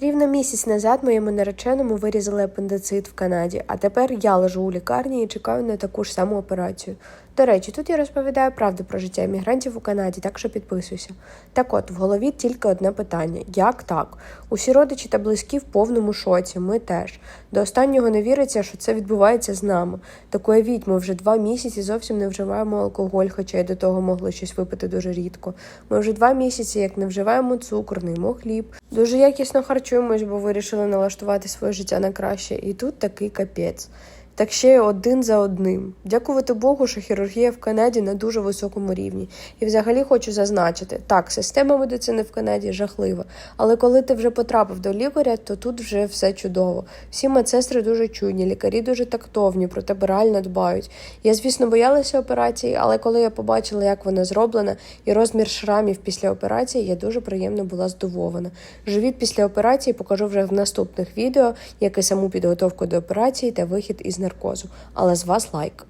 Рівно місяць назад моєму нареченому вирізали апендицит в Канаді, а тепер я лежу у лікарні і чекаю на таку ж саму операцію. До речі, тут я розповідаю правду про життя емігрантів у Канаді, так що підписуйся. Так от, в голові тільки одне питання: як так? Усі родичі та близькі в повному шоці, ми теж. До останнього не віриться, що це відбувається з нами. Так уявіть, ми вже два місяці зовсім не вживаємо алкоголь, хоча й до того могли щось випити дуже рідко. Ми вже два місяці як не вживаємо цукор, не їмо хліб. Дуже якісно харчуємось, бо вирішили налаштувати своє життя на краще. І тут такий капець. Так ще й один за одним. Дякувати Богу, що хірургія в Канаді на дуже високому рівні. І взагалі хочу зазначити, так, система медицини в Канаді жахлива, але коли ти вже потрапив до лікаря, то тут вже все чудово. Всі медсестри дуже чуйні, лікарі дуже тактовні, про тебе реально дбають. Я, звісно, боялася операції, але коли я побачила, як вона зроблена, і розмір шрамів після операції, я дуже приємно була здивована. Живіт після операції покажу вже в наступних відео, як і саму підготовку до операції та вихід із наркозу. Але з вас лайк.